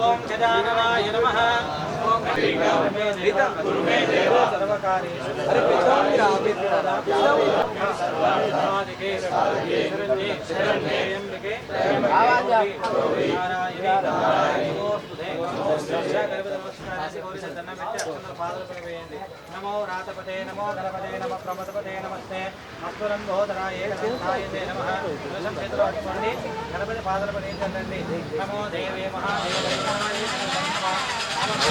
ఓం గజాననాయ నమ. నమో రాతపతే నమో గణపతే నమ ప్రమతపతే నమస్తే అస్తురం నమ గణపతి పాదాలు నమో దేవే మహాదేవే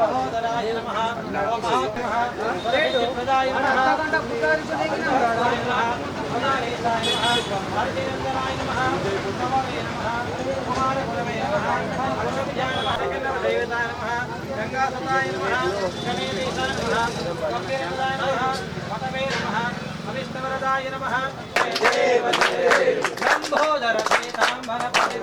దీపాదక్షాయ నమ ఓం సురవిజయ నమ ఆద్యాయ నమ విష్ణుమహాకాలాయ నమ హేరంబాయ నమ ఓం లక్ష్మచంద్రాయ నమ ఓం నమ ఓం మహోదరాయ నమ ఓం మహాత్మః ప్రదాయ నమ లంబోదర పీతాంబర పరివర బంధార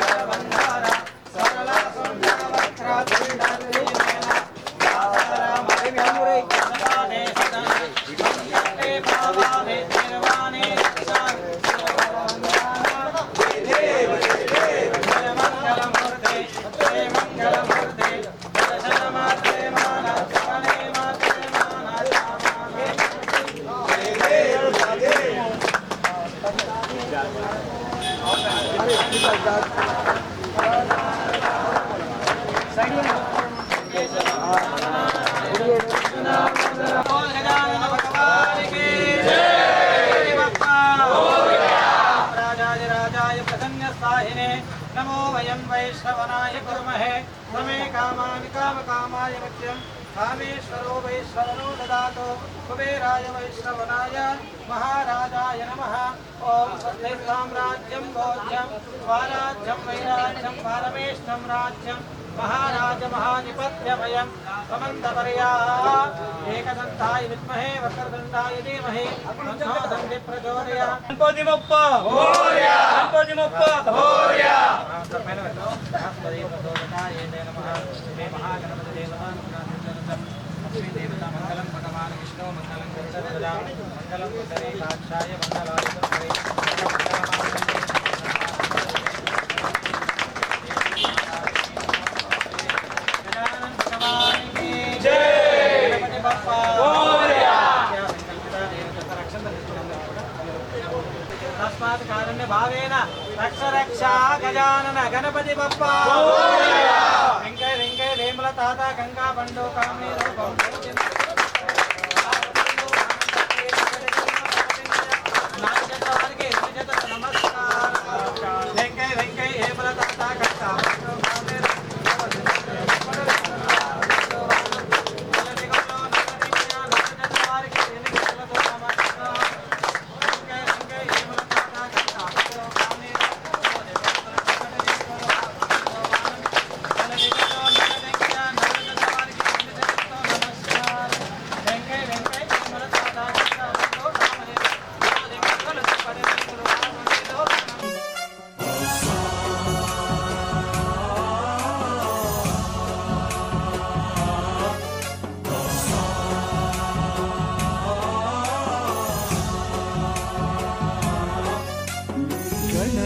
नमो वयं वैश्रवणाय कुर्महे त्वमे कामानि कामकामाय मह्यं कामेश्वरो वै शरणो ददातु कुबेराय वैश्रवणाय महाराजाय नमः ॐ सद्धिस्तां राज्यं भोज्यं स्वाराज्यं वैराज्यं पारमेष्ठं राज्यं महाराज महानिपत्यभयं समन्तपर्या एकदन्ताय विद्महे वक्रदण्डाय धीमहि मन्नोदण्डि प्रचोदय गणपतिमप्प भूया गणपतिमप्प भूया नमः श्री महागणपतिदेवतां మంగళం గరుడ మంగళం సుందరి కాక్షాయ మంగళాయ తస్మాత్ కారణ్య భావేన రక్ష రక్ష గజానన గణపతి బప్ప వెంకయ్య వెంకయ్య వేముల తాత గంగా బండు కామీ రూపం